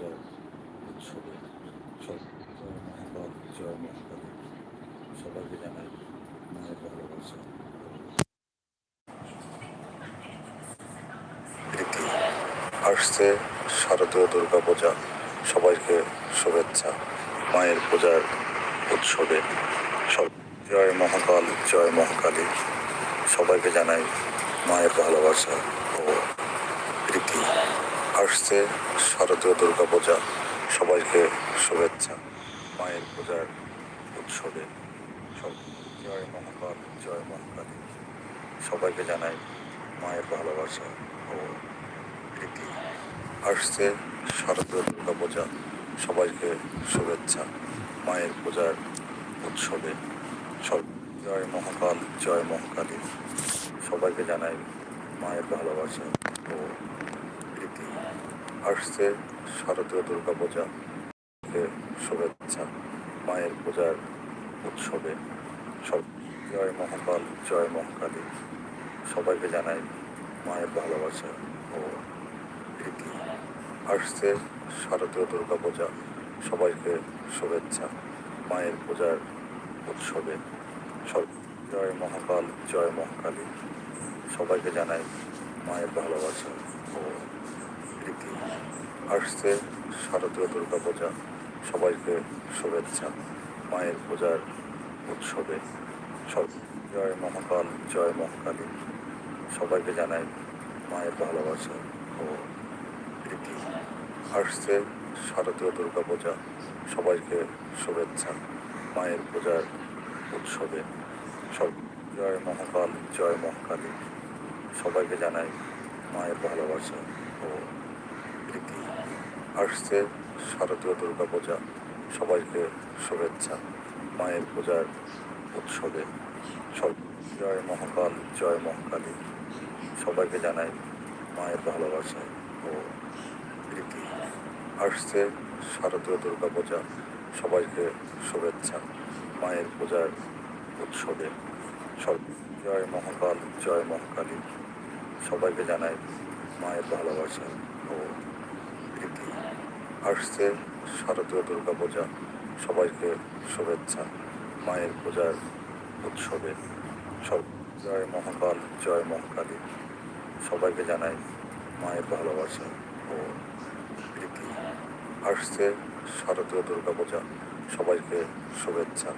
পূজার আসছে শারদীয় দুর্গা পূজা। সবাইকে শুভেচ্ছা। মায়ের পূজার উৎসবে সব জয় মহাকাল, জয় মহাকালী। সবাইকে জানাই মায়ের ভালোবাসা ও আসছে শারদীয় দুর্গা পূজা। সবাইকে শুভেচ্ছা। মায়ের পূজার উৎসবে সব জয় মহাকাল জয় মহাকালী সবাইকে জানাই মায়ের ভালোবাসা ও প্রীতি। আসছে শারদীয় দুর্গা পূজা। সবাইকে শুভেচ্ছা। মায়ের পূজার উৎসবে সব জয় মহাকাল জয় মহাকালী সবাইকে জানাই মায়ের ভালোবাসা ও আসছে শারদীয় দুর্গা পূজা শুভেচ্ছা, মায়ের পূজার উৎসবে। সব জয় মহাকাল, জয় মহাকালী। সবাইকে জানাই মায়ের ভালোবাসা ও প্রীতি। আসছে শারদীয় দুর্গা পূজা সবাইকে শুভেচ্ছা, মায়ের পূজার উৎসবে। সব জয় মহাকাল, জয় মহাকালী। সবাইকে জানাই মায়ের ভালোবাসা। আসছে শারদীয় দুর্গা পূজা সবাইকে শুভেচ্ছা। মায়ের পূজার উৎসবে সব জয় মহাকাল, জয় মহাকালী সবাইকে জানাই মায়ের ভালোবাসা ও প্রীতি। আসছে শারদীয় দুর্গা পূজা সবাইকে শুভেচ্ছা। মায়ের পূজার উৎসবে সব জয় মহাকাল, জয় মহাকালী সবাইকে জানাই মায়ের ভালোবাসা আসছে শারদীয় দুর্গা পূজা। সবাইকে শুভেচ্ছা। মায়ের পূজার উৎসবে সব জয় মহাকাল, জয় মহাকালী। সবাইকে জানাই মায়ের ভালোবাসা ও প্রীতি। আসছে শারদীয় দুর্গা পূজা। সবাইকে শুভেচ্ছা। মায়ের পূজার উৎসবে সব জয় মহাকাল, জয় মহাকালী। সবাইকে জানাই মায়ের ভালোবাসা ও আসছে শারদীয় দুর্গা পূজা। সবাইকে শুভেচ্ছা। মায়ের পূজার উৎসবে সব জয় মহাকাল, জয় মহাকালী। সবাইকে জানাই মায়ের ভালোবাসা ও প্রীতি। আসছে শারদীয় দুর্গা পূজা। সবাইকে শুভেচ্ছা।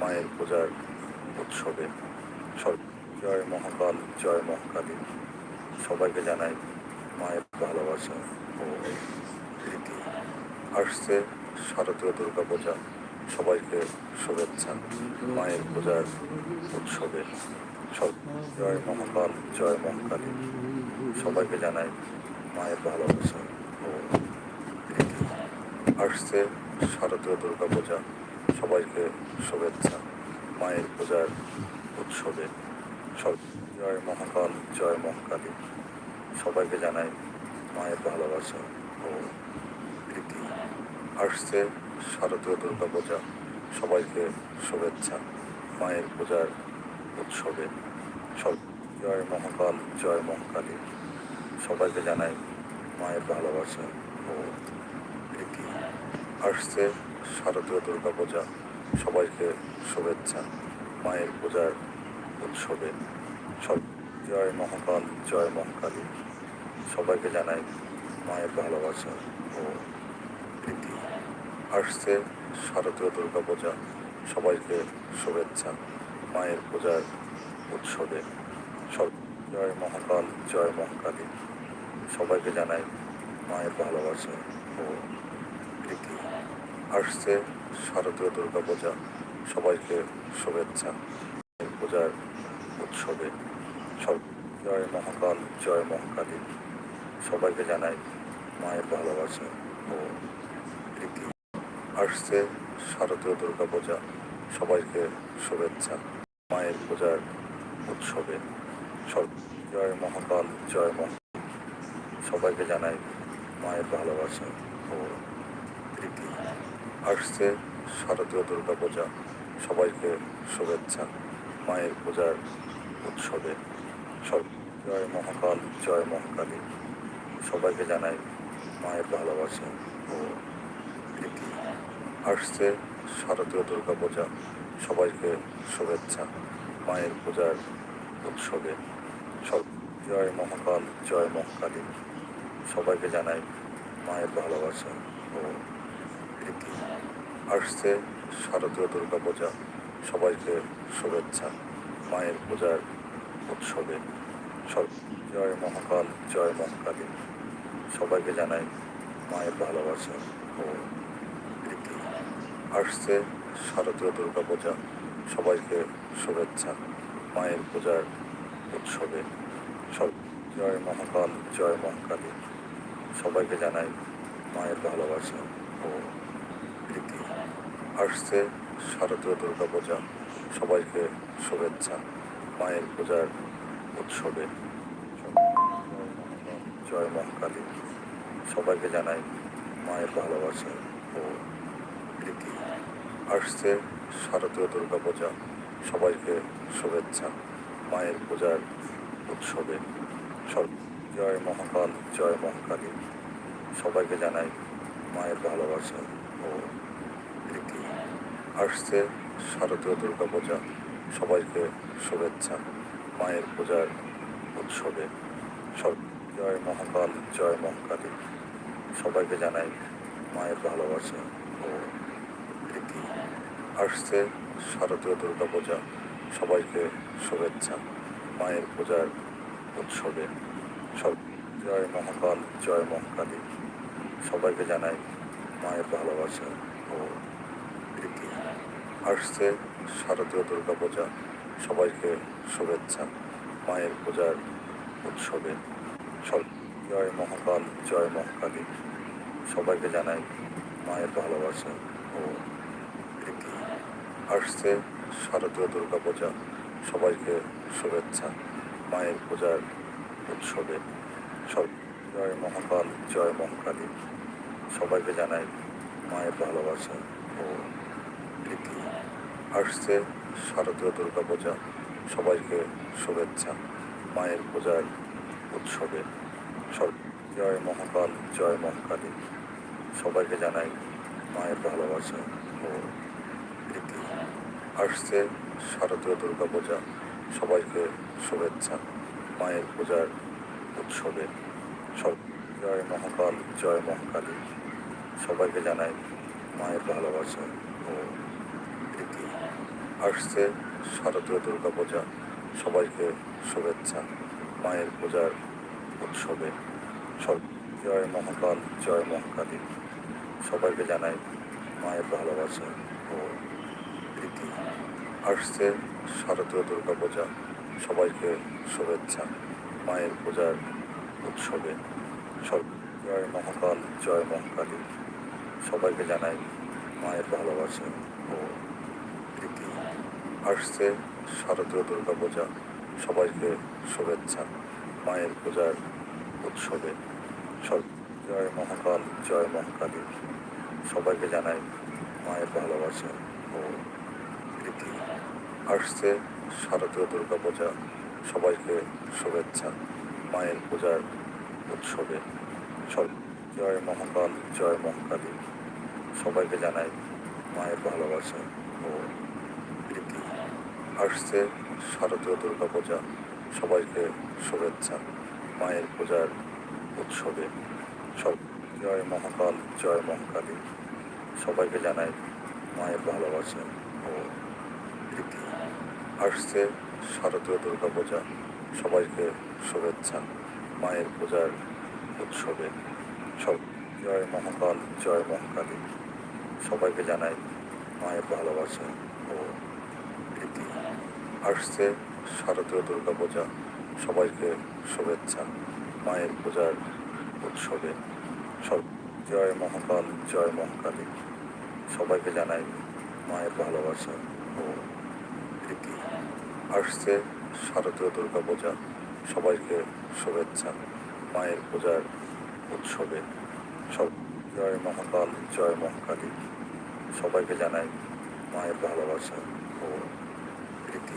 মায়ের পূজার উৎসবে সব জয় মহাকাল, জয় মহাকালী। সবাইকে জানাই মায়ের ভালোবাসা ও আসছে, শারদীয় দুর্গা পূজা। সবাইকে শুভেচ্ছা, মায়ের পূজার উৎসবে। সব জয় মহাকাল জয় মহাকালী সবাইকে জানাই মায়ের ভালোবাসা ও আসছে শারদীয় দুর্গা পূজা। সবাইকে শুভেচ্ছা, মায়ের পূজার উৎসবে। সব জয় মহাকাল জয় মহাকালী সবাইকে জানাই মায়ের ভালোবাসা ও আসছে। শারদীয় দুর্গা পূজা সবাইকে শুভেচ্ছা। মায়ের পূজার উৎসবে। সব জয় মহাকাল, জয় মহাকালী সবাইকে জানাই মায়ের ভালোবাসা ও প্রীতি। আসছে শারদীয় দুর্গা পূজা সবাইকে শুভেচ্ছা। মায়ের পূজার উৎসবে। সব জয় মহাকাল, জয় মহাকালী সবাইকে জানাই মায়ের ভালোবাসা ও আসছে শারদীয় দুর্গা পূজা। সবাইকে শুভেচ্ছা। মায়ের পূজার উৎসবে সব জয় মহাকাল, জয় মহাকালী। সবাইকে জানাই মায়ের ভালোবাসা ও প্রীতি। আসছে শারদীয় দুর্গা পূজা। সবাইকে শুভেচ্ছা। মায়ের পূজার উৎসবে সব জয় মহাকাল, জয় মহাকালী। সবাইকে জানাই মায়ের ভালোবাসা ও আসছে শারদীয় দুর্গা পূজা। সবাইকে শুভেচ্ছা। মায়ের পূজার উৎসবে সব জয় মহাকাল জয় মহাকাল সবাইকে জানাই মায়ের ভালোবাসা ও প্রীতি। আসছে শারদীয় দুর্গা পূজা। সবাইকে শুভেচ্ছা। মায়ের পূজার উৎসবে সব জয় মহাকাল জয় মহাকালী। সবাইকে জানাই মায়ের ভালোবাসা ও আসছে শারদীয় দুর্গা পূজা। সবাইকে শুভেচ্ছা। মায়ের পূজার উৎসবে সব- জয় মহাকাল, জয় মহাকালী সবাইকে জানাই মায়ের ভালোবাসা ও প্রীতি। আসছে শারদীয় দুর্গা পূজা। সবাইকে শুভেচ্ছা। মায়ের পূজার উৎসবে সব জয় মহাকাল, জয় মহাকালী সবাইকে জানাই মায়ের ভালোবাসা ও আসছে শারদীয় দুর্গা পূজা। সবাইকে শুভেচ্ছা। মায়ের পূজার উৎসবে সব জয় মহাকাল, জয় মহাকালী। সবাইকে জানাই মায়ের ভালোবাসা ও প্রীতি। আসছে শারদীয় দুর্গা পূজা। সবাইকে শুভেচ্ছা। মায়ের পূজার উৎসবে জয় মহাকালী। সবাইকে জানাই মায়ের ভালোবাসা ও প্রীতি আসছে শারদীয় দুর্গা পূজা সবাইকে শুভেচ্ছা। মায়ের পূজার উৎসবে সব জয় মহাকাল, জয় মহাকালী। সবাইকে জানাই মায়ের ভালোবাসা ও প্রীতি। আসছে শারদীয় দুর্গা পূজা সবাইকে শুভেচ্ছা। মায়ের পূজার উৎসবে সব জয় মহাকাল, জয় মহাকালী। সবাইকে জানাই মায়ের ভালোবাসা আসছে শারদীয় দুর্গা পূজা সবাইকে শুভেচ্ছা। মায়ের পূজার উৎসবে সব জয় মহাকাল, জয় মহাকালী। সবাইকে জানাই মায়ের ভালোবাসা ও প্রীতি। আসছে শারদীয় দুর্গা পূজা সবাইকে শুভেচ্ছা। মায়ের পূজার উৎসবে সব জয় মহাকাল, জয় মহাকালী। সবাইকে জানাই মায়ের ভালোবাসা ও আসছে। শারদীয় দুর্গা পূজা, সবাইকে শুভেচ্ছা। মায়ের পূজার উৎসবে সব জয় মহাকাল জয় মহাকালী সবাইকে জানাই মায়ের ভালোবাসা ও প্রীতি। আসছে শারদীয় দুর্গা পূজা, সবাইকে শুভেচ্ছা। মায়ের পূজার উৎসবে সব জয় মহাকাল জয় মহাকালী সবাইকে জানাই মায়ের ভালোবাসা ও আসছে। শারদীয় দুর্গা পূজা সবাইকে শুভেচ্ছা। মায়ের পূজার উৎসবে সব জয় মহাকাল, জয় মহাকালী। সবাইকে জানাই মায়ের ভালোবাসা ও প্রীতি। আসছে শারদীয় দুর্গা পূজা সবাইকে শুভেচ্ছা। মায়ের পূজার উৎসবে সব জয় মহাকাল, জয় মহাকালী। সবাইকে জানাই মায়ের ভালোবাসা। আসছে শারদীয় দুর্গা পূজা সবাইকে শুভেচ্ছা। মায়ের পূজার উৎসবে সব জয় মহাকাল জয় মহাকালী। সবাইকে জানাই মায়ের ভালোবাসা ও প্রীতি। আসছে শারদীয় দুর্গা পূজা সবাইকে শুভেচ্ছা। মায়ের পূজার উৎসবে সব জয় মহাকাল, জয় মহাকালী। সবাইকে জানাই মায়ের ভালোবাসা ও প্রীতি আসছে শারদীয় দুর্গা পূজা। সবাইকে শুভেচ্ছা। মায়ের পূজার উৎসবে সব জয় মহাকাল, জয় মহাকালী। সবাইকে জানাই মায়ের ভালোবাসা ও প্রীতি। আসছে শারদীয় দুর্গা পূজা। সবাইকে শুভেচ্ছা। মায়ের পূজার উৎসবে সব জয় মহাকাল, জয় মহাকালী। সবাইকে জানাই মায়ের ভালোবাসা ও প্রীতি আসছে শারদীয় দুর্গা পূজা। সবাইকে শুভেচ্ছা। মায়ের পূজার উৎসবে সব জয় মহাকাল, জয় মহাকালী। সবাইকে জানাই মায়ের ভালোবাসা ও প্রীতি। আসছে শারদীয় দুর্গা পূজা। সবাইকে শুভেচ্ছা। মায়ের পূজার উৎসবে সব জয় মহাকাল, জয় মহাকালী। সবাইকে জানাই মায়ের ভালোবাসা আসছে শারদীয় দুর্গা পূজা। সবাইকে শুভেচ্ছা। মায়ের পূজার উৎসবে সব জয় মহাকাল, জয় মহাকালী। সবাইকে জানাই মায়ের ভালোবাসা ও প্রীতি।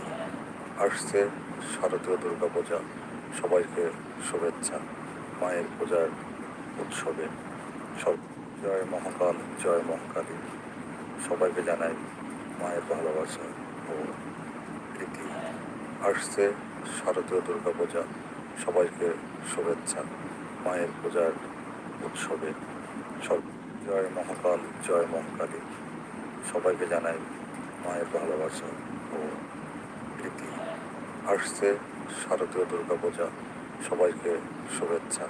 আসছে শারদীয় দুর্গা পূজা। সবাইকে শুভেচ্ছা। মায়ের পূজার উৎসবে সব জয় মহাকাল, জয় মহাকালী। সবাইকে জানাই মায়ের ভালোবাসা ও আসছে শারদীয় দুর্গা পূজা সবাইকে শুভেচ্ছা। মায়ের পূজার উৎসবে সব জয় মহাকাল, জয় মহাকালী সবাইকে জানাই মায়ের ভালোবাসা ও প্রীতি। আসছে শারদীয় দুর্গা পূজা সবাইকে শুভেচ্ছা।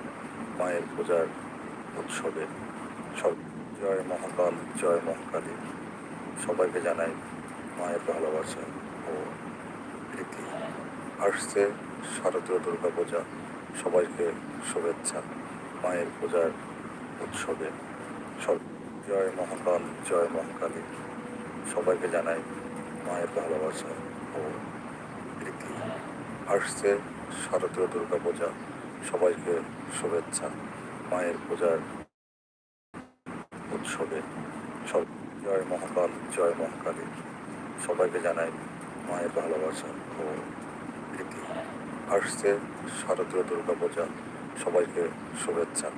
মায়ের পূজার উৎসবে সব জয় মহাকাল, জয় মহাকালী সবাইকে জানাই মায়ের ভালোবাসা। আসছে শারদীয় দুর্গা পূজা। সবাইকে শুভেচ্ছা। মায়ের পূজার উৎসবে সব জয় মহাকাল, জয় মহাকালী। সবাইকে জানাই মায়ের ভালোবাসা ও প্রীতি। আসছে শারদীয় দুর্গা পূজা। সবাইকে শুভেচ্ছা। মায়ের পূজার উৎসবে সব জয় মহাকাল, জয় মহাকালী। সবাইকে জানাই মায়ের ভালোবাসা ও আসছে শারদীয় দুর্গা পূজা। সবাইকে শুভেচ্ছা।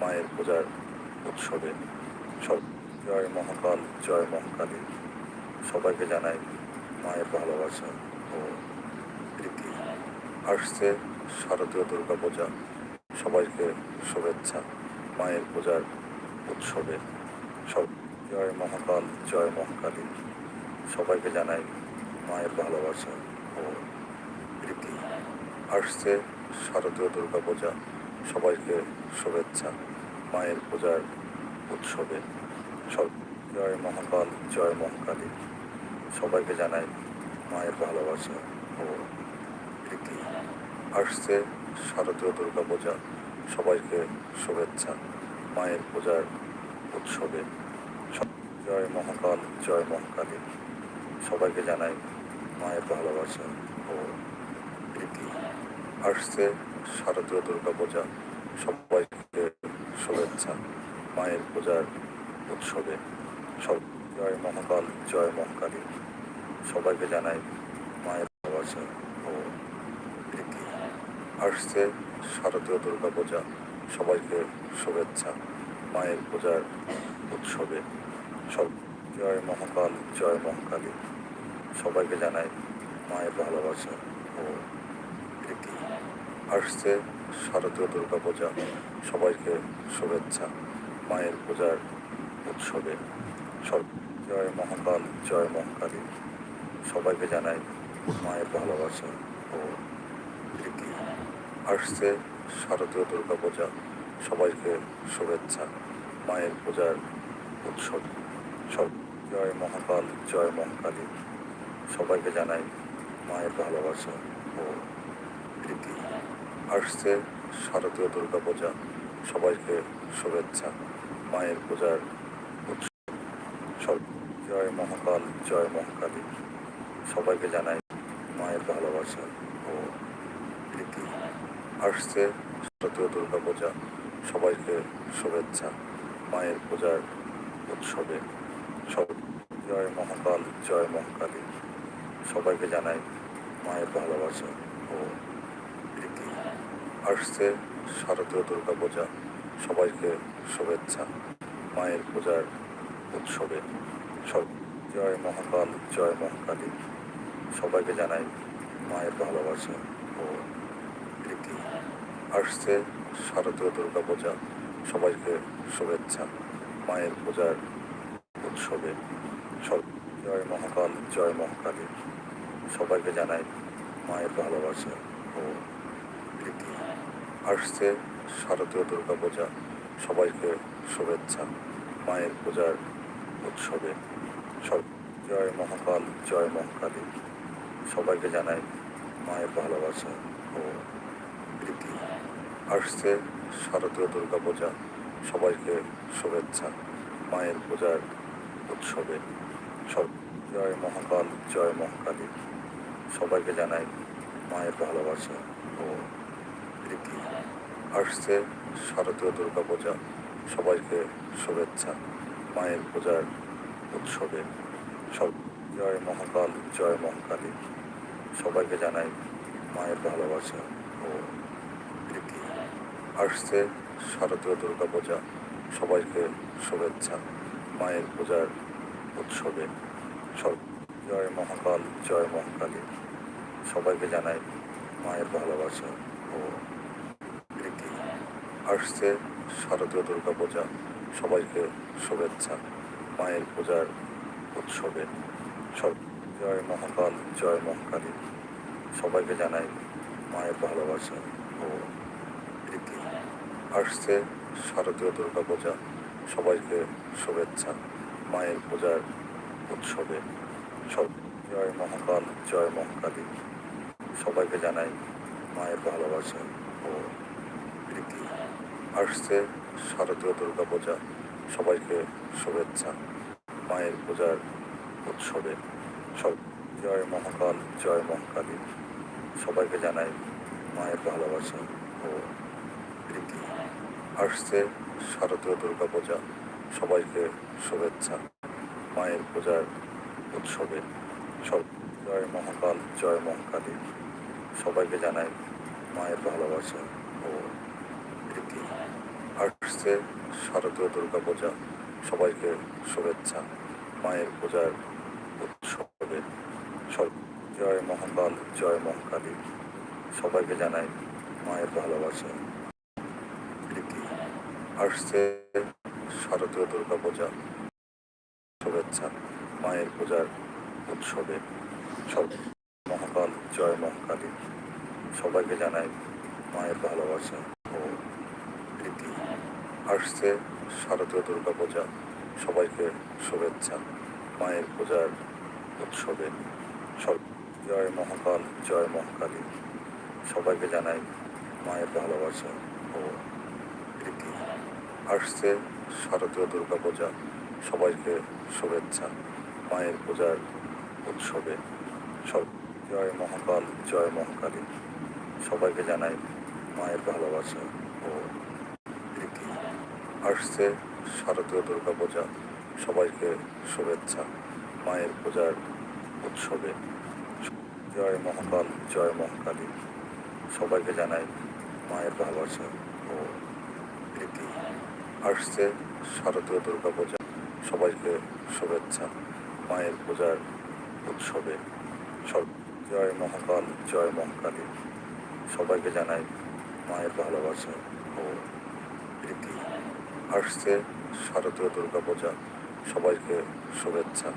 মায়ের পূজার উৎসবে সব জয় মহাকাল জয় মহাকালী সবাইকে জানাই মায়ের ভালোবাসা ও প্রীতি। আসছে শারদীয় দুর্গা পূজা। সবাইকে শুভেচ্ছা। মায়ের পূজার উৎসবে সব জয় মহাকাল জয় মহাকালী সবাইকে জানাই মায়ের ভালোবাসা আসছে শারদীয় দুর্গা পূজা সবাইকে শুভেচ্ছা। মায়ের পূজার উৎসবে সব জয় মহাকাল, জয় মহাকালী। সবাইকে জানাই মায়ের ভালোবাসা ও প্রীতি। আসছে শারদীয় দুর্গা পূজা সবাইকে শুভেচ্ছা। মায়ের পূজার উৎসবে সব জয় মহাকাল, জয় মহাকালী। সবাইকে জানাই মায়ের ভালোবাসা ও প্রীতি। আসছে, শারদীয় দুর্গা পূজা, সবাইকে শুভেচ্ছা, মায়ের পূজার উৎসবে। সব জয় মহাকাল, জয় মহাকালী। সবাইকে জানাই মায়ের ভালোবাসা ও প্রীতি। আসছে শারদীয় দুর্গা পূজা, সবাইকে শুভেচ্ছা, মায়ের পূজার উৎসবে। সব জয় মহাকাল, জয় মহাকালী। সবাইকে জানাই মায়ের ভালোবাসা ও আসছে শারদীয় দুর্গা পূজা। সবাইকে শুভেচ্ছা। মায়ের পূজার উৎসবে সব জয় মহাকাল, জয় মহাকালী সবাইকে জানাই মায়ের ভালোবাসা ও প্রীতি। আসছে শারদীয় দুর্গা পূজা। সবাইকে শুভেচ্ছা। মায়ের পূজার উৎসব। সব জয় মহাকাল, জয় মহাকালী সবাইকে জানাই মায়ের ভালোবাসা ও আসছে শারদীয় দুর্গা পূজা। সবাইকে শুভেচ্ছা। মায়ের পূজার উৎসব। সব জয় মহাকাল, জয় মহাকালী। সবাইকে জানাই মায়ের ভালোবাসা ও প্রীতি। আসছে শারদীয় দুর্গা পূজা। সবাইকে শুভেচ্ছা। মায়ের পূজার উৎসবে সব জয় মহাকাল, জয় মহাকালী। সবাইকে জানাই মায়ের ভালোবাসা ও আসছে শারদীয় দুর্গা পূজা। সবাইকে শুভেচ্ছা। মায়ের পূজার উৎসবে সব জয় মহাকাল, জয় মহাকালী। সবাইকে জানাই মায়ের ভালোবাসা ও প্রীতি। আসছে শারদীয় দুর্গা পূজা। সবাইকে শুভেচ্ছা। মায়ের পূজার উৎসবে সব জয় মহাকাল, জয় মহাকালী। সবাইকে জানাই মায়ের ভালোবাসা ও আসছে শারদীয় দুর্গা পূজা সবাইকে শুভেচ্ছা। মায়ের পূজার উৎসবে সব জয় মহাকাল, জয় মহাকালী সবাইকে জানাই মায়ের ভালোবাসা ও প্রীতি। আসছে শারদীয় দুর্গা পূজা সবাইকে শুভেচ্ছা। মায়ের পূজার উৎসবে সব জয় মহাকাল, জয় মহাকালী সবাইকে জানাই মায়ের ভালোবাসা ও প্রীতি। আসছে শারদীয় দুর্গা পূজা সবাইকে শুভেচ্ছা। মায়ের পূজার উৎসবে সব জয় মহাকাল, জয় মহাকালী। সবাইকে জানাই মায়ের ভালোবাসা ও প্রীতি। আসছে শারদীয় দুর্গা পূজা সবাইকে শুভেচ্ছা। মায়ের পূজার উৎসবে সব জয় মহাকাল, জয় মহাকালী। সবাইকে জানাই মায়ের ভালোবাসা ও আসছে শারদীয় দুর্গা পূজা। সবাইকে শুভেচ্ছা। মায়ের পূজার উৎসবে। সব জয় মহাকাল, জয় মহাকালী সবাইকে জানাই মায়ের ভালোবাসা ও প্রীতি। আসছে শারদীয় দুর্গা পূজা। সবাইকে শুভেচ্ছা। মায়ের পূজার উৎসবে। সব জয় মহাকাল, জয় মহাকালী সবাইকে জানাই মায়ের ভালোবাসা ও প্রীতি। আসছে। শারদীয় দুর্গা পূজা। সবাইকে শুভেচ্ছা। মায়ের পূজার উৎসবে সব জয় মহাকাল, জয় মহাকালী সবাইকে জানাই মায়ের ভালোবাসা ও প্রীতি। আসছে শারদীয় দুর্গা পূজা। সবাইকে শুভেচ্ছা। মায়ের পূজার উৎসবে সব জয় মহাকাল, জয় মহাকালী সবাইকে জানাই মায়ের ভালোবাসা আসছে শারদীয় দুর্গা পূজা, সবাইকে শুভেচ্ছা। মায়ের পূজার উৎসবে সব জয় মহাকাল, জয় মহাকালী। সবাইকে জানাই মায়ের ভালোবাসা, প্রীতি। আসছে শারদীয় দুর্গা পূজা, শুভেচ্ছা। মায়ের পূজার উৎসবে সব মহাকাল, জয় মহাকালী। সবাইকে জানাই মায়ের ভালোবাসা। আসছে শারদীয় দুর্গা পূজা। সবাইকে শুভেচ্ছা। মায়ের পূজার উৎসবে সব জয় মহাকাল, জয় মহাকালী। সবাইকে জানাই মায়ের ভালোবাসা ও প্রীতি। আসছে শারদীয় দুর্গা পূজা। সবাইকে শুভেচ্ছা। মায়ের পূজার উৎসবে সব জয় মহাকাল, জয় মহাকালী। সবাইকে জানাই মায়ের ভালোবাসা ও আসছে শারদীয় দুর্গা পূজা। সবাইকে শুভেচ্ছা, মায়ের পূজার উৎসবে। জয় মহাকাল, জয় মহাকালী। সবাইকে জানাই মায়ের ভালোবাসা ও প্রীতি। আসছে শারদীয় দুর্গা পূজা। সবাইকে শুভেচ্ছা, মায়ের পূজার উৎসবে। সব জয় মহাকাল, জয় মহাকালী। সবাইকে জানাই মায়ের ভালোবাসা আসছে শারদীয় দুর্গা পূজা। সবাইকে শুভেচ্ছা।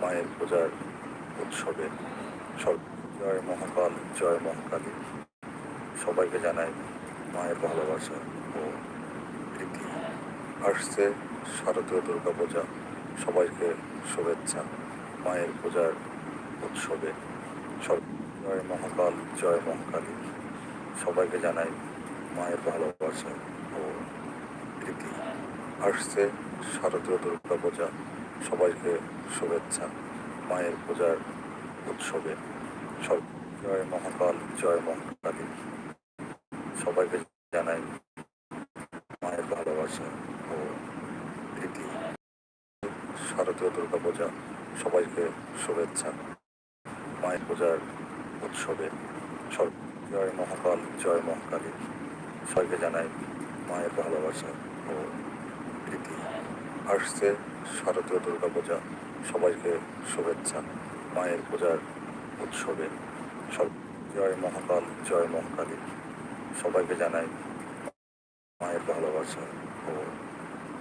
মায়ের পূজার উৎসবে সব জয় মহাকাল, জয় মহাকালী। সবাইকে জানাই মায়ের ভালোবাসা ও প্রীতি। আসছে শারদীয় দুর্গা পূজা। সবাইকে শুভেচ্ছা। মায়ের পূজার উৎসবে সব জয় মহাকাল, জয় মহাকালী। সবাইকে জানাই মায়ের ভালোবাসা আসছে শারদীয় দুর্গা পূজা। সবাইকে শুভেচ্ছা। মায়ের পূজার উৎসবে সব জয় মহাকাল, জয় মহাকালী সবাইকে জানাই মায়ের ভালোবাসা ও প্রীতি। শারদীয় দুর্গা পূজা, সবাইকে শুভেচ্ছা। মায়ের পূজার উৎসবে সব জয় মহাকাল, জয় মহাকালী সবাইকে জানাই মায়ের ভালোবাসা ও প্রীতি আসছে শারদীয় দুর্গা পূজা সবাইকে শুভেচ্ছা, মায়ের পূজার উৎসবে। সব জয় মহাকাল, জয় মহাকালী। সবাইকে জানাই মায়ের ভালোবাসা ও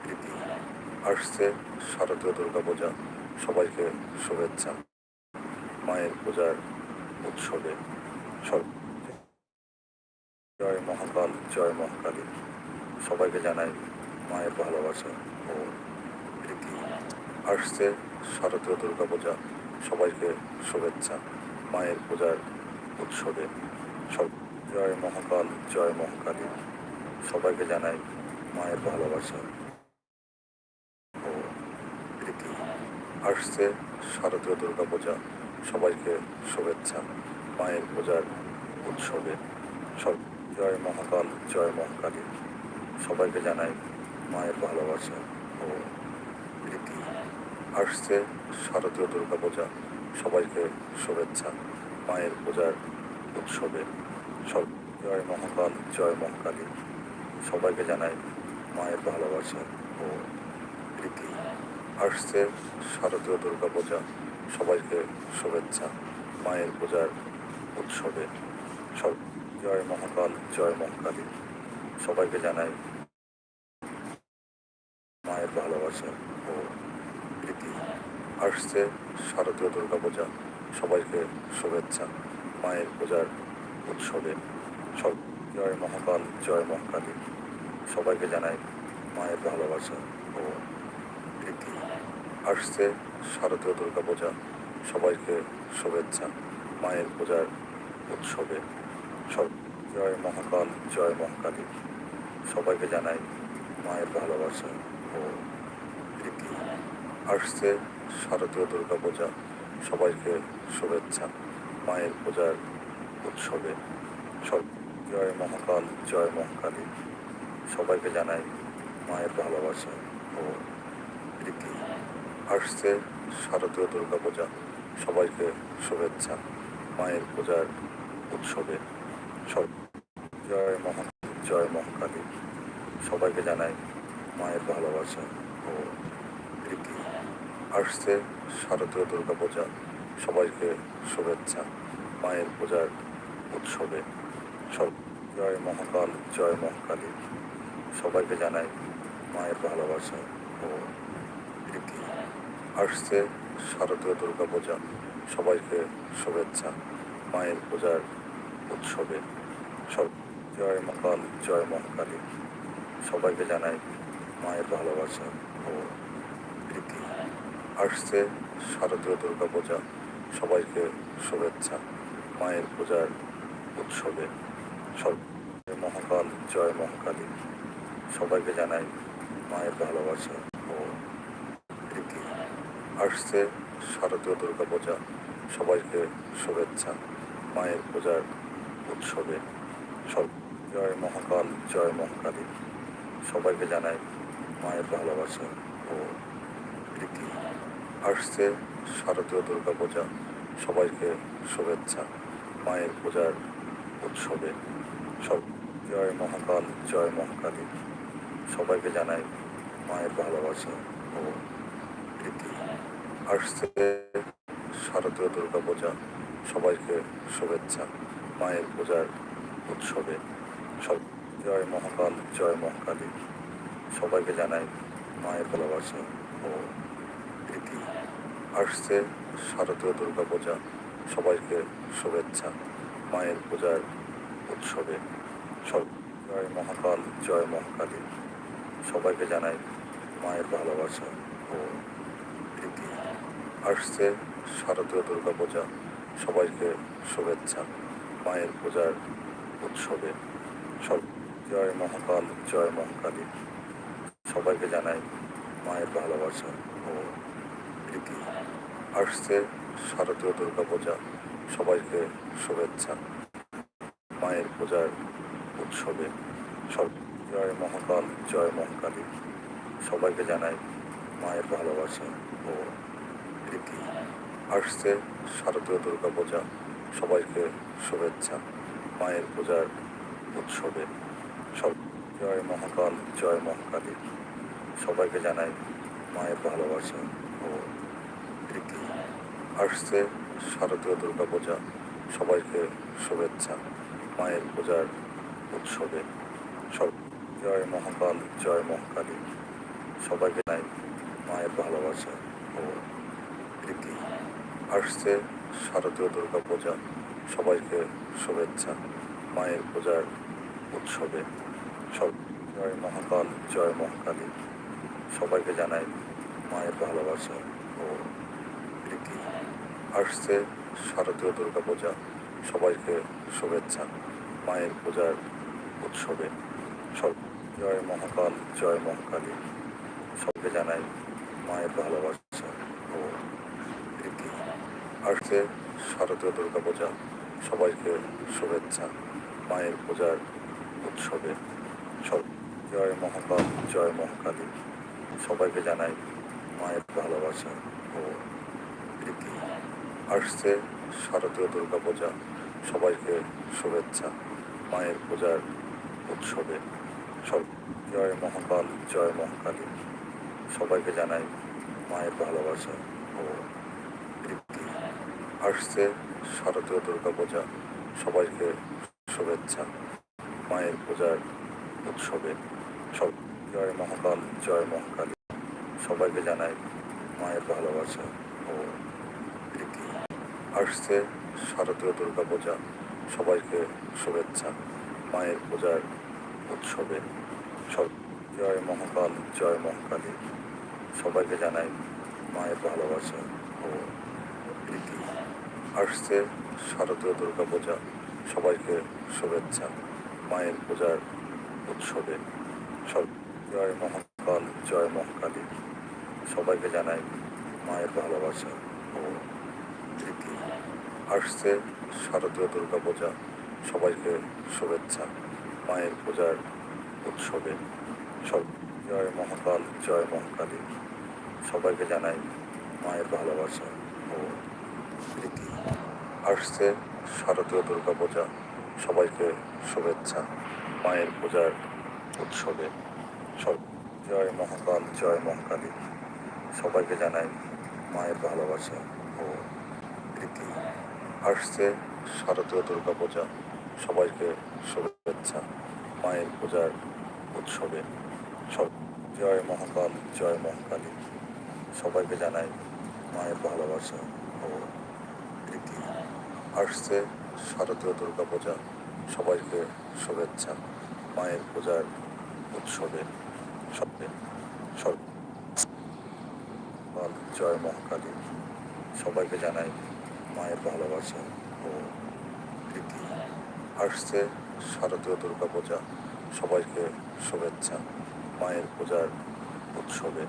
প্রীতি। আসছে শারদীয় দুর্গা পূজা সবাইকে শুভেচ্ছা, মায়ের পূজার উৎসবে। সব জয় মহাকাল, জয় মহাকালী। সবাইকে জানাই মায়ের ভালোবাসা ও প্রীতি। আসছে শারদীয় দুর্গা পূজা সবাইকে শুভেচ্ছা। মায়ের পূজার উৎসবে সব জয় মহাকাল, জয় মহাকালী। সবাইকে জানাই মায়ের ভালোবাসা ও প্রীতি। আসছে শারদীয় দুর্গা পূজা সবাইকে শুভেচ্ছা। মায়ের পূজার উৎসবে সব জয় মহাকাল, জয় মহাকালী। সবাইকে জানাই মায়ের ভালোবাসা ও প্রীতি। আসছে শারদীয় দুর্গা পূজা। সবাইকে শুভেচ্ছা। মায়ের পূজার উৎসবে সব জয় মহাকাল জয় মহাকালী সবাইকে জানাই মায়ের ভালোবাসা ও প্রীতি। আসছে শারদীয় দুর্গা পূজা। সবাইকে শুভেচ্ছা। মায়ের পূজার উৎসবে সব জয় মহাকাল জয় মহাকালী সবাইকে জানাই মায়ের ভালোবাসা ও প্রীতি আসছে শারদীয় দুর্গা পূজা সবাইকে শুভেচ্ছা। মায়ের পূজার উৎসবে সব জয় মহাকাল, জয় মহাকালী। সবাইকে জানাই মায়ের ভালোবাসা ও প্রীতি। আসছে শারদীয় দুর্গা পূজা সবাইকে শুভেচ্ছা। মায়ের পূজার উৎসবে সব জয় মহাকাল, জয় মহাকালী। সবাইকে জানাই মায়ের ভালোবাসা আসছে শারদীয় দুর্গা পূজা। সবাইকে শুভেচ্ছা। মায়ের পূজার উৎসবে সব জয় মহাকাল, জয় মহাকালী। সবাইকে জানাই মায়ের ভালোবাসা ও প্রীতি। আসছে শারদীয় দুর্গা পূজা। সবাইকে শুভেচ্ছা। মায়ের পূজার উৎসবে সব জয় মহা জয় মহাকালী। সবাইকে জানাই মায়ের ভালোবাসা ও আসছে শারদীয় দুর্গা পূজা। সবাইকে শুভেচ্ছা, মায়ের পূজার উৎসবে। সব জয় মহাকাল, জয় মহাকালী। সবাইকে জানাই মায়ের ভালোবাসা ও প্রীতি। আসছে শারদীয় দুর্গা পূজা। সবাইকে শুভেচ্ছা, মায়ের পূজার উৎসবে। সব জয় মহাকাল, জয় মহাকালী। সবাইকে জানাই মায়ের ভালোবাসা ও প্রীতি। আসছে শারদীয় দুর্গা পূজা। সবাইকে শুভেচ্ছা। মায়ের পূজার উৎসবে সব মহাকাল, জয় মহাকালী। সবাইকে জানাই মায়ের ভালোবাসা ও প্রীতি। আসছে শারদীয় দুর্গা পূজা। সবাইকে শুভেচ্ছা। মায়ের পূজার উৎসবে সব জয় মহাকাল, জয় মহাকালী। সবাইকে জানাই মায়ের ভালোবাসা ও প্রীতি। আসছে শারদীয় দুর্গা পূজা সবাইকে শুভেচ্ছা। মায়ের পূজার উৎসবে। সব জয় মহাকাল, জয় মহাকালী। সবাইকে জানাই মায়ের ভালোবাসা ও প্রীতি। আসছে শারদীয় দুর্গা পূজা সবাইকে শুভেচ্ছা। মায়ের পূজার উৎসবে। সব জয় মহাকাল, জয় মহাকালী। সবাইকে জানাই মায়ের ভালোবাসা ও প্রীতি। আসছে শারদীয় দুর্গা পূজা সবাইকে শুভেচ্ছা। মায়ের পূজার উৎসবে সব জয় মহাকাল, জয় মহাকালী। সবাইকে জানাই মায়ের ভালোবাসা ও প্রীতি। আসছে শারদীয় দুর্গা পূজা সবাইকে শুভেচ্ছা। মায়ের পূজার উৎসবে সব জয় মহাকাল, জয় মহাকালী। সবাইকে জানাই মায়ের ভালোবাসা ও আসছে শারদীয় দুর্গা পূজা। সবাইকে শুভেচ্ছা। মায়ের পূজার উৎসবে সব জয় মহাকাল জয় মহাকালী সবাইকে জানাই মায়ের ভালোবাসা ও প্রীতি। আসছে শারদীয় দুর্গা পূজা। সবাইকে শুভেচ্ছা। মায়ের পূজার উৎসবে সব জয় মহাকাল জয় মহাকালী সবাইকে জানাই মায়ের ভালোবাসা ও প্রীতি আসছে শারদীয় দুর্গা পূজা সবাইকে শুভেচ্ছা। মায়ের পূজার উৎসবে সব জয় মহাকাল, জয় মহাকালী। সবাইকে নাই মায়ের ভালোবাসা ও প্রীতি। আসছে শারদীয় দুর্গা পূজা সবাইকে শুভেচ্ছা। মায়ের পূজার উৎসবে সব জয় মহাকাল, জয় মহাকালী। সবাইকে জানাই মায়ের ভালোবাসা ও আসছে শারদীয় দুর্গা পূজা সবাইকে শুভেচ্ছা। মায়ের পূজার উৎসবে সব জয় মহাকাল, জয় মহাকালী। সবকে জানাই মায়ের ভালোবাসা ও প্রীতি। আসছে শারদীয় দুর্গা পূজা সবাইকে শুভেচ্ছা। মায়ের পূজার উৎসবে সব জয় মহাকাল, জয় মহাকালী। সবাইকে জানাই মায়ের ভালোবাসা। আসছে শারদীয় দুর্গা পূজা সবাইকে শুভেচ্ছা, মায়ের পূজার উৎসবে। সব জয় মহাকাল, জয় মহাকালী। সবাইকে জানাই মায়ের ভালোবাসা ও তৃপ্তি আসছে শারদীয় দুর্গা পূজা সবাইকে শুভেচ্ছা, মায়ের পূজার উৎসবে। সব জয় মহাকাল, জয় মহাকালী। সবাইকে জানাই মায়ের ভালোবাসা ও আসছে শারদীয় দুর্গা পূজা। সবাইকে শুভেচ্ছা। মায়ের পূজার উৎসবে সব জয় মহাকাল, জয় মহাকালী। সবাইকে জানাই মায়ের ভালোবাসা ও প্রীতি। আসছে শারদীয় দুর্গা পূজা। সবাইকে শুভেচ্ছা। মায়ের পূজার উৎসবে সব জয় মহাকাল, জয় মহাকালী। সবাইকে জানাই মায়ের ভালোবাসা ও প্রীতি আসছে শারদীয় দুর্গা পূজা। সবাইকে শুভেচ্ছা। মায়ের পূজার উৎসবে সব জয় মহাকাল, জয় মহাকালী। সবাইকে জানাই মায়ের ভালোবাসা ও প্রীতি। আসছে শারদীয় দুর্গা পূজা। সবাইকে শুভেচ্ছা। মায়ের পূজার উৎসবে সব জয় মহাকাল, জয় মহাকালী। সবাইকে জানাই মায়ের ভালোবাসা প্রীতি আসছে শারদীয় দুর্গা পূজা। সবাইকে শুভেচ্ছা মায়ের পূজার উৎসবে। সব জয় মহাকাল জয় মহাকালী। সবাইকে জানাই মায়ের ভালোবাসা ও প্রীতি। আসছে শারদীয় দুর্গা পূজা। সবাইকে শুভেচ্ছা মায়ের পূজার উৎসবে। সবে মহাকাল, জয় মহাকালী। সবাইকে জানাই মায়ের ভালোবাসা ও প্রীতি। আসছে শারদীয় দুর্গা পূজা সবাইকে শুভেচ্ছা। মায়ের পূজার উৎসবে